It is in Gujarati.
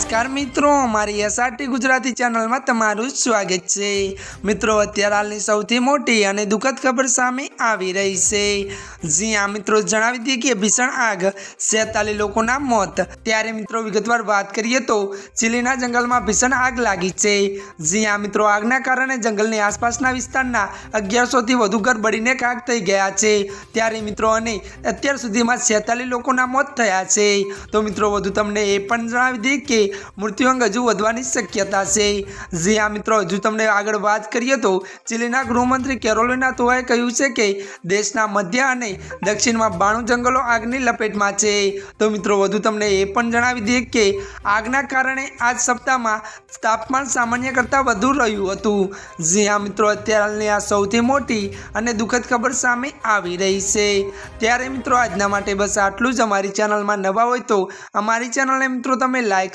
નમસ્કાર મિત્રો, અમારી એસઆરટી ગુજરાતી ચેનલમાં તમારું સ્વાગત છે. મિત્રો, અત્યારે હાલની સૌથી મોટી અને દુઃખદ ખબર સામે આવી રહી છે. જી આ મિત્રો, જણાવી દઈએ કે ભીષણ આગ સેતાલી લોકોના મોત. ત્યારે મિત્રો, વિગતવાર વાત કરીએ તો ચીલીના જંગલમાં ભીષણ આગ લાગી છે. જી આ મિત્રો, આગના કારણે જંગલની આસપાસના વિસ્તારના અગિયારસોથી વધુ ઘર બળીને ખાક થઈ ગયા છે. ત્યારે મિત્રો, અને અત્યાર સુધીમાં સેતાલી લોકોના મોત થયા છે. તો મિત્રો, વધુ તમને એ પણ જણાવી દઈએ કે મૃત્યુઆંક હજુ વધવાની શક્યતા છે. જે આ મિત્રો, હજુ તમને આગળ વાત કરીએ તો ચીલીના ગૃહમંત્રી કેરોલિના તોહાએ કહ્યું છે કે દેશના મધ્ય અને દક્ષિણમાં બાણું જંગલો આગની લપેટમાં છે. તો મિત્રો, વધુ તમને એ પણ જણાવી દઈએ કે આગના કારણે આજ સપ્તાહમાં તાપમાન સામાન્ય કરતાં વધુ રહ્યું હતું. જે આ મિત્રો, અત્યારની આ સૌથી મોટી અને દુઃખદ ખબર સામે આવી રહી છે. ત્યારે મિત્રો, આજના માટે બસ આટલું જ. અમારી ચેનલમાં નવા હોય તો અમારી ચેનલને મિત્રો, તમે લાઇક